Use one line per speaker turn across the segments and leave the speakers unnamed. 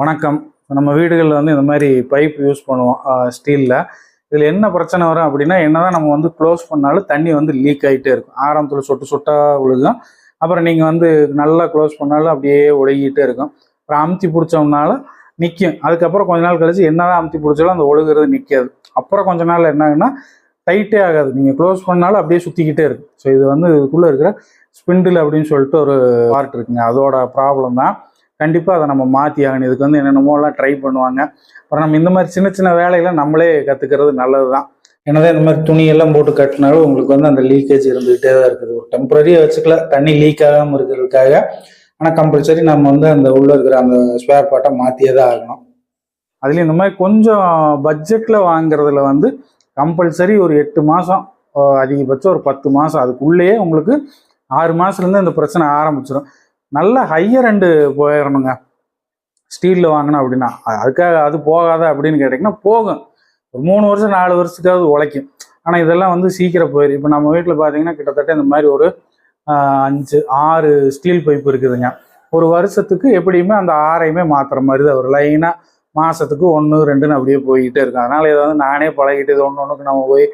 வணக்கம். நம்ம வீடுகளில் வந்து இந்த மாதிரி பைப் யூஸ் பண்ணுவோம் ஸ்டீலில் இதில் என்ன பிரச்சனை வரும் அப்படின்னா என்னதான் நம்ம வந்து க்ளோஸ் பண்ணாலும் தண்ணி வந்து லீக் ஆகிட்டே இருக்கும். ஆரம்பத்தில் சொட்டு சொட்டாக விழுகும் அப்புறம் நீங்கள் வந்து நல்லா க்ளோஸ் பண்ணாலும் அப்படியே ஒழுகிட்டே இருக்கும். அப்புறம் அமுத்தி பிடிச்சோம்னாலும் நிற்கும் அதுக்கப்புறம் கொஞ்ச நாள் கழிச்சு என்னதான் அமுத்தி பிடிச்சாலும் அந்த ஒழுகுறது நிற்காது அப்புறம் கொஞ்ச நாள் என்ன ஆகுன்னா டைட்டே ஆகாது. நீங்கள் க்ளோஸ் பண்ணாலும் அப்படியே சுற்றிக்கிட்டே இருக்கும். ஸோ இது வந்து இதுக்குள்ளே இருக்கிற ஸ்பிண்டில் அப்படின்னு சொல்லிட்டு ஒரு பார்ட் இருக்குங்க. அதோட ப்ராப்ளம் தான். கண்டிப்பாக அதை நம்ம மாற்றி ஆகணும். இதுக்கு வந்து என்னென்னமோலாம் ட்ரை பண்ணுவாங்க. அப்புறம் நம்ம இந்த மாதிரி சின்ன சின்ன வேலைகளை நம்மளே கற்றுக்கிறது நல்லது தான் என்னதான் இந்த மாதிரி துணியெல்லாம் போட்டு கட்டினாலும் உங்களுக்கு வந்து அந்த லீக்கேஜ் இருந்துகிட்டே தான் இருக்குது. ஒரு டெம்பரரியாக வச்சுக்கல தண்ணி லீக் ஆகாமல் இருக்கிறதுக்காக. ஆனால் கம்பல்சரி நம்ம வந்து அந்த உள்ளே இருக்கிற அந்த ஸ்பேர் பார்ட்டை மாற்றியே தான் ஆகணும். அதுலேயும் இந்த மாதிரி கொஞ்சம் பட்ஜெட்டில் வாங்குறதுல வந்து கம்பல்சரி ஒரு எட்டு மாதம் அதிகபட்சம் ஒரு பத்து மாதம் அதுக்குள்ளேயே உங்களுக்கு ஆறு மாதத்துலேருந்து இந்த பிரச்சனை ஆரம்பிச்சிடும் நல்ல ஹையர் ரெண்டு போயிடணுங்க ஸ்டீலில் வாங்கினோம் அப்படின்னா அதுக்காக அது போகாத அப்படின்னு கேட்டிங்கன்னா போகும். ஒரு மூணு வருஷம் நாலு வருஷத்துக்காவது உழைக்கும். ஆனால் இதெல்லாம் வந்து சீக்கிரம் போயிடும் இப்போ நம்ம வீட்டில் பார்த்தீங்கன்னா கிட்டத்தட்ட இந்த மாதிரி ஒரு அஞ்சு ஆறு ஸ்டீல் பைப் இருக்குதுங்க. ஒரு வருஷத்துக்கு எப்படியுமே அந்த ஆறையுமே மாற்றுற மாதிரி தான். ஒரு லைனாக மாதத்துக்கு ஒன்று ரெண்டுன்னு அப்படியே போய்கிட்டே இருக்கும். அதனால் இதை வந்து நானே பழகிட்டு இது ஒன்று ஒன்றுக்கு நம்ம போய்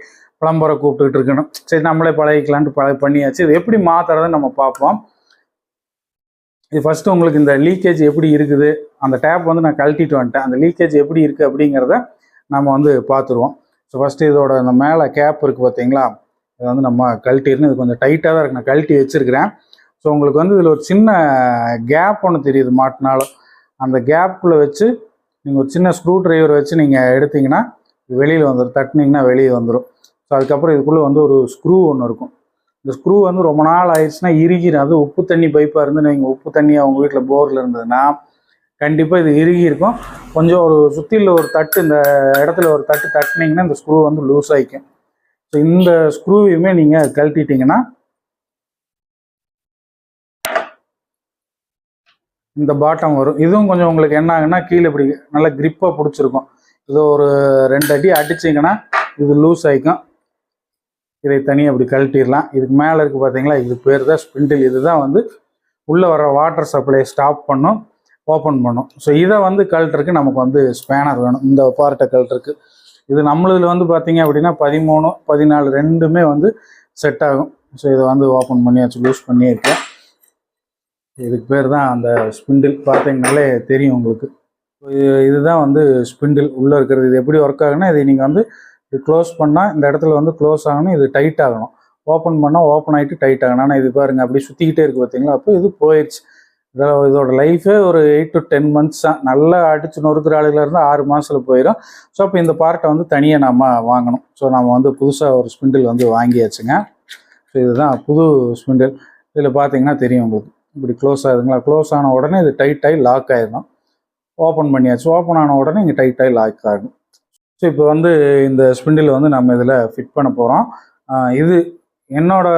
பிளம்பரை கூப்பிட்டுக்கிட்டு இருக்கணும். சரி நம்மளே பழகிக்கலான்ட்டு பழ பண்ணியாச்சு. இது எப்படி மாற்றுறதுன்னு நம்ம பார்ப்போம். இது ஃபஸ்ட்டு உங்களுக்கு இந்த லீக்கேஜ் எப்படி இருக்குது? அந்த டேப் வந்து நான் கழட்டிட்டு வந்துட்டேன். அந்த லீக்கேஜ் எப்படி இருக்குது அப்படிங்கிறத நம்ம வந்து பார்த்துருவோம். ஸோ ஃபஸ்ட்டு இதோட இந்த மேலே கேப் இருக்குது பார்த்தீங்களா? இதை வந்து நம்ம கழட்டிடணும். இது கொஞ்சம் டைட்டாக தான் இருக்கு. நான் கழட்டி வச்சுருக்கிறேன். ஸோ உங்களுக்கு வந்து இதில் ஒரு சின்ன கேப் ஒன்று தெரியுது மாட்டினாலும். அந்த கேப்புக்குள்ளே வச்சு நீங்கள் ஒரு சின்ன ஸ்க்ரூ ட்ரைவர் வச்சு நீங்கள் எடுத்தீங்கன்னா வெளியில் வந்துடும் தட்டினீங்கன்னா வெளியே வந்துடும் ஸோ அதுக்கப்புறம் இதுக்குள்ளே வந்து ஒரு ஸ்க்ரூ ஒன்று இருக்கும். இந்த ஸ்க்ரூ வந்து ரொம்ப நாள் ஆயிடுச்சுன்னா இறுகிடும் அது உப்பு தண்ணி பைப்பாக இருந்து நீங்கள் உப்பு தண்ணி அவங்க வீட்டில் போரில் இருந்ததுன்னா கண்டிப்பாக இது இறுகி இருக்கும் கொஞ்சம் ஒரு சுற்றியில் ஒரு தட்டு இந்த இடத்துல ஒரு தட்டு தட்டினீங்கன்னா இந்த ஸ்க்ரூ வந்து லூஸ் ஆகிக்கும் ஸோ இந்த ஸ்க்ரூவையுமே நீங்கள் கழட்டிட்டீங்கன்னா இந்த பாட்டம் வரும். இதுவும் கொஞ்சம் உங்களுக்கு என்ன ஆகுன்னா கீழே இப்படி நல்லா கிரிப்பாக பிடிச்சிருக்கும். இது ஒரு ரெண்டு அடி அடிச்சிங்கன்னா இது லூஸ் ஆகிக்கும் இதை தனியாக அப்படி கழட்டிடலாம். இதுக்கு மேலே இருக்குது பார்த்தீங்களா இது பேர் தான் ஸ்பிண்டில் இதுதான் வந்து உள்ளே வர வாட்டர் சப்ளை ஸ்டாப் பண்ணும் ஓப்பன் பண்ணும். ஸோ இதை வந்து கழட்டுறதுக்கு நமக்கு வந்து ஸ்பேனர் வேணும். இந்த பார்ட்டை கழட்டுறதுக்கு. இது நம்மளதில் வந்து பார்த்தீங்க அப்படின்னா பதிமூணு பதினாலு ரெண்டுமே வந்து செட் ஆகும். ஸோ இதை வந்து ஓப்பன் பண்ணியாச்சு லூஸ் பண்ணியிருக்கேன் இதுக்கு பேர் தான் அந்த ஸ்பிண்டில் பார்த்தீங்கனாலே தெரியும் உங்களுக்கு. இதுதான் வந்து ஸ்பிண்டில் உள்ளே இருக்கிறது. இது எப்படி ஒர்க் ஆகுன்னா இதை நீங்கள் வந்து இது க்ளோஸ் பண்ணால் இந்த இடத்துல வந்து க்ளோஸ் ஆகணும் இது டைட் ஆகணும். ஓப்பன் பண்ணால் ஓப்பன் ஆகிட்டு டைட் ஆகணும். ஆனால் இது பாருங்க அப்படி சுற்றிக்கிட்டே இருக்குது பார்த்தீங்களா அப்போ இது போயிடுச்சு இதில் இதோட லைஃபே ஒரு எயிட் டு டென் மந்த்ஸ் தான் நல்லா அடிச்சு நொறுக்கிற ஆளுகளில் இருந்தால் ஆறு மாதத்தில் போயிடும் ஸோ அப்போ இந்த பார்ட்டை வந்து தனியாக நம்ம வாங்கணும். ஸோ நம்ம வந்து புதுசாக ஒரு ஸ்பிண்டில் வந்து வாங்கியாச்சுங்க. ஸோ இதுதான் புது ஸ்பிண்டில் இதில் பார்த்தீங்கன்னா தெரியும் உங்களுக்கு. இப்படி க்ளோஸ் ஆகுதுங்களா? க்ளோஸ் ஆன உடனே இது டைட் ஆகி லாக் ஆகிடும் ஓப்பன் பண்ணியாச்சு. ஓப்பன் ஆன உடனே இங்கே டைட் ஆகி லாக் ஆகும் ஸோ இப்போ வந்து இந்த ஸ்பிண்டில் வந்து நம்ம இதில் ஃபிட் பண்ண போகிறோம் இது என்னோட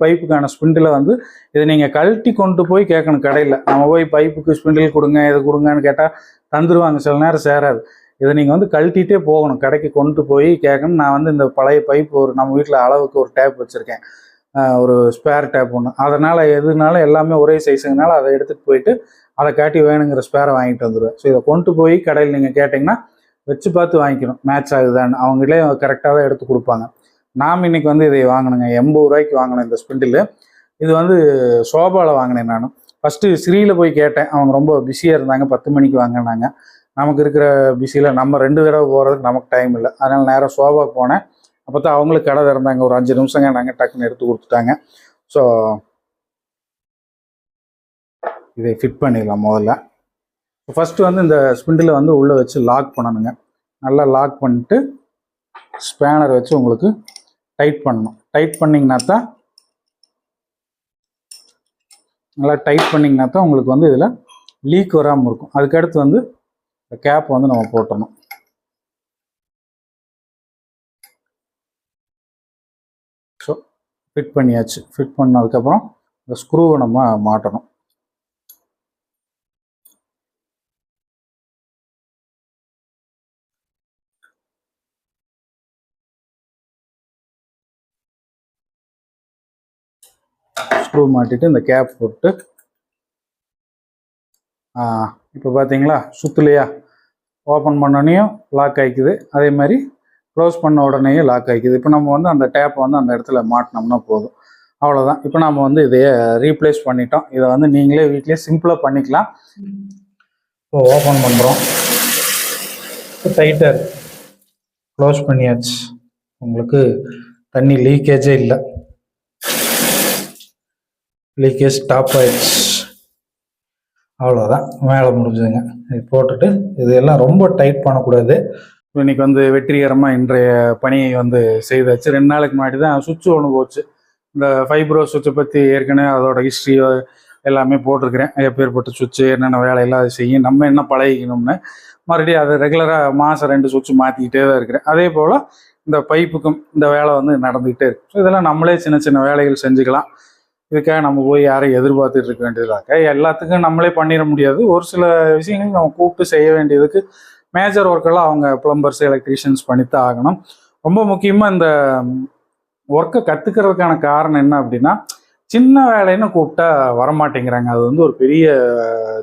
பைப்புக்கான ஸ்பிண்டிலை வந்து இதை நீங்கள் கழட்டி கொண்டு போய் கேட்கணும் கடையில். நம்ம போய் பைப்புக்கு ஸ்பிண்டில் கொடுங்க இது கொடுங்கன்னு கேட்டால் தந்துடுவாங்க சில நேரம் சேராது. இதை நீங்கள் வந்து கழட்டிகிட்டே போகணும். கடைக்கு கொண்டு போய் கேட்கணும். நான் வந்து இந்த பழைய பைப் ஒரு நம்ம வீட்டில் அளவுக்கு ஒரு டேப் வச்சுருக்கேன். ஒரு ஸ்பேர் டேப் ஒன்று அதனால் எதுனாலும் எல்லாமே ஒரே சைஸுங்கனால அதை எடுத்துகிட்டு போயிட்டு அதை காட்டி வேணுங்கிற ஸ்பேரை வாங்கிட்டு வந்துடுவேன் ஸோ இதை கொண்டு போய் கடையில் நீங்கள் கேட்டிங்கன்னா வச்சு பார்த்து வாங்கிக்கணும். மேட்ச் ஆகுதான்னு. அவங்களே கரெக்டாக தான் எடுத்து கொடுப்பாங்க. நாம் இன்னைக்கு வந்து இதை வாங்கினேங்க எண்பது ரூபாய்க்கு வாங்கினேன் இந்த ஸ்பிண்டில் இது வந்து சோபாவில் வாங்கினேன் நான். ஃபஸ்ட்டு ஸ்ரீயில் போய் கேட்டேன். அவங்க ரொம்ப பிஸியாக இருந்தாங்க. பத்து மணிக்கு வாங்கினாங்க. நமக்கு இருக்கிற பிஸியில் நம்ம ரெண்டு தடவை போகிறதுக்கு நமக்கு டைம் இல்லை. அதனால் நேராக சோபாவுக்கு போனேன். அப்போ தான் அவங்களுக்கு கடை திறந்தாங்க. ஒரு அஞ்சு நிமிஷங்க நாங்கள் டக்குன்னு எடுத்து கொடுத்துட்டாங்க. ஸோ இதை ஃபிட் பண்ணிடலாம் முதல்ல. ஃபஸ்ட்டு வந்து இந்த ஸ்பிண்டில் வந்து உள்ளே வச்சு லாக் பண்ணணுங்க. நல்லா லாக் பண்ணிட்டு ஸ்பேனர் வச்சு உங்களுக்கு டைட் பண்ணணும். டைட் பண்ணிங்கன்னா தான் நல்லா டைட் பண்ணிங்கன்னா தான் உங்களுக்கு வந்து இதில் லீக் வராமல் இருக்கும். அதுக்கடுத்து வந்து இந்த கேப் வந்து நம்ம போட்டணும் ஸோ ஃபிட் பண்ணியாச்சு. ஃபிட் பண்ணதுக்கப்புறம் இந்த ஸ்க்ரூவை நம்ம மாட்டணும். ஸ்க்ரூ மாட்டிட்டு இந்த கேப் போட்டு இப்போ பார்த்தீங்களா சுத்துலையா? ஓப்பன் பண்ணோடனையும் லாக் ஆகிக்குது அதே மாதிரி க்ளோஸ் பண்ண உடனேயும் லாக் ஆகிக்குது இப்போ நம்ம வந்து அந்த டேப்பை வந்து அந்த இடத்துல மாட்டினோம்னா போதும். அவ்வளோதான் இப்போ நம்ம வந்து இதையே ரீப்ளேஸ் பண்ணிட்டோம். இதை வந்து நீங்களே வீட்லேயே சிம்பிளாக பண்ணிக்கலாம். இப்போ ஓப்பன் பண்ணுறோம் டைட்டாக க்ளோஸ் பண்ணியாச்சு. உங்களுக்கு தண்ணி லீக்கேஜே இல்லை. லீக்கேஜ் ஸ்டாப் ஆயிடுச்சு. அவ்வளோதான் வேலை முடிஞ்சுதுங்க. இது போட்டுட்டு இதெல்லாம் ரொம்ப டைட் பண்ணக்கூடாது. இன்னைக்கு வந்து வெற்றிகரமாக இன்றைய பணியை வந்து செய்தாச்சு. ரெண்டு நாளைக்கு முன்னாடி தான் சுவிட்ச் ஒன்று போச்சு. இந்த ஃபைப்ரோ சுவிட்சை பற்றி ஏற்கனவே அதோட ஹிஸ்ட்ரி எல்லாமே போட்டிருக்கிறேன். எப்பேற்பட்ட சுவிட்சு என்னென்ன வேலையெல்லாம் செய்யும் நம்ம என்ன பழகிக்கணும்னு. மறுபடியும் அதை ரெகுலராக மாதம் ரெண்டு சுவிட்ச் மாற்றிக்கிட்டே தான் இருக்கிறேன். அதே போல் இந்த பைப்புக்கும் இந்த வேலை வந்து நடந்துக்கிட்டே இருக்கு. ஸோ இதெல்லாம் நம்மளே சின்ன சின்ன வேலைகள் செஞ்சுக்கலாம். இதுக்காக நம்ம போய் யாரையும் எதிர்பார்த்துட்டு இருக்க வேண்டியதாக எல்லாத்துக்கும் நம்மளே பண்ணிட முடியாது. ஒரு சில விஷயங்கள் நம்ம கூப்பிட்டு செய்ய வேண்டியதுக்கு மேஜர் ஒர்க்கெல்லாம் அவங்க பிளம்பர்ஸ் எலக்ட்ரீஷியன்ஸ் பண்ணித்தான் ஆகணும். ரொம்ப முக்கியமாக இந்த ஒர்க்கை கற்றுக்கிறதுக்கான காரணம் என்ன அப்படின்னா சின்ன வேலைன்னு கூப்பிட்டா வரமாட்டேங்கிறாங்க. அது வந்து ஒரு பெரிய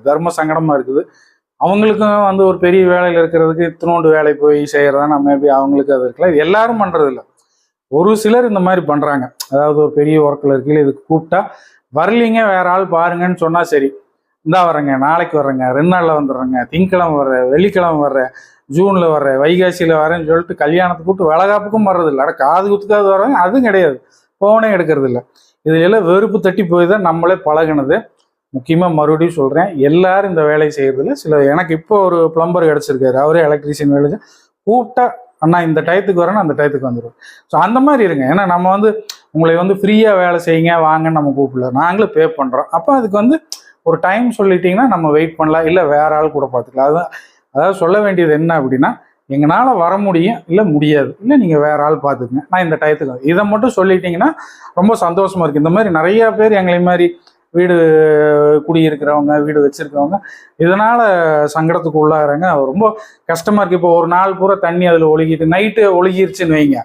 தர்ம சங்கடமாக இருக்குது. அவங்களுக்கும் வந்து ஒரு பெரிய வேலையில் இருக்கிறதுக்கு இத்தினோண்டு வேலை போய் செய்கிறதா மேபி அவங்களுக்கு அது இருக்கலாம். இது எல்லாரும் பண்ணுறதில்ல ஒரு சிலர் இந்த மாதிரி பண்ணுறாங்க அதாவது ஒரு பெரிய ஒர்க்கில் இருக்கீங்க இதுக்கு கூப்பிட்டா வரலீங்க வேற ஆள் பாருங்கன்னு சொன்னால் சரி. இந்தா வரேங்க நாளைக்கு வர்றேங்க ரெண்டு நாளில் வந்துடுறேங்க. திங்கக்கிழமை வர்றேன் வெள்ளிக்கிழமை வர்றேன் ஜூனில் வர்றேன் வைகாசியில் வரேன்னு சொல்லிட்டு கல்யாணத்துக்கு கூப்பிட்டு வளகாப்புக்கும் வர்றதில்ல. அட காது குத்துக்காது வர்றாங்க அதுவும் கிடையாது. ஃபோனே எடுக்கிறது இல்லை இதுல வெறுப்பு தட்டி போய் தான் நம்மளே பழகினது. முக்கியமாக மறுபடியும் சொல்கிறேன் எல்லாரும் இந்த வேலையை செய்கிறதில்ல சில எனக்கு இப்போ ஒரு பிளம்பர் கிடச்சிருக்காரு. அவரே எலக்ட்ரீஷியன் வேலை கூப்பிட்டா அண்ணா இந்த டயத்துக்கு வரேன் அந்த டயத்துக்கு வந்துடுவேன் ஸோ அந்த மாதிரி இருங்க. ஏன்னா நம்ம வந்து உங்களை வந்து ஃப்ரீயாக வேலை செய்யுங்க வாங்கன்னு நம்ம கூப்பிடல. நாங்களும் பே பண்ணுறோம் அப்போ அதுக்கு வந்து ஒரு டைம் சொல்லிட்டீங்கன்னா நம்ம வெயிட் பண்ணலாம். இல்லை வேற ஆள் கூட பார்த்துக்கலாம். அதுதான் அதாவது சொல்ல வேண்டியது என்ன அப்படின்னா எங்களால் வர முடியும் இல்லை முடியாது. இல்லை நீங்கள் வேற ஆள் பார்த்துக்குங்க. நான் இந்த டயத்துக்கு இதை மட்டும் சொல்லிட்டீங்கன்னா ரொம்ப சந்தோஷமாக இருக்குது இந்த மாதிரி நிறைய பேர் எங்களை மாதிரி வீடு குடியிருக்கிறவங்க வீடு வச்சிருக்கிறவங்க இதனால சங்கடத்துக்கு உள்ளாகிறாங்க. ரொம்ப கஷ்டமா இருக்கு. இப்போ ஒரு நாள் பூரா தண்ணி அதில் ஒழுகிட்டு நைட்டு ஒழுகிருச்சுன்னு வைங்க.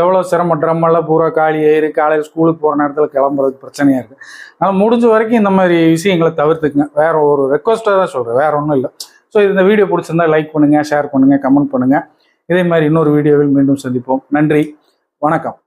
எவ்வளோ சிரமம்? ட்ரம் எல்லாம் பூரா காலி ஏறி காலையில் ஸ்கூலுக்கு போகிற நேரத்தில் கிளம்புறதுக்கு பிரச்சனையாக இருக்குது ஆனால் முடிஞ்ச வரைக்கும் இந்த மாதிரி விஷயங்களை தவிர்த்துக்குங்க. வேற ஒரு ரெக்வஸ்ட்டாக தான் சொல்கிறேன் வேற ஒன்றும் இல்லை. ஸோ இந்த வீடியோ பிடிச்சிருந்தா லைக் பண்ணுங்கள் ஷேர் பண்ணுங்கள் கமெண்ட் பண்ணுங்கள் இதே மாதிரி இன்னொரு வீடியோவில் மீண்டும் சந்திப்போம். நன்றி. வணக்கம்.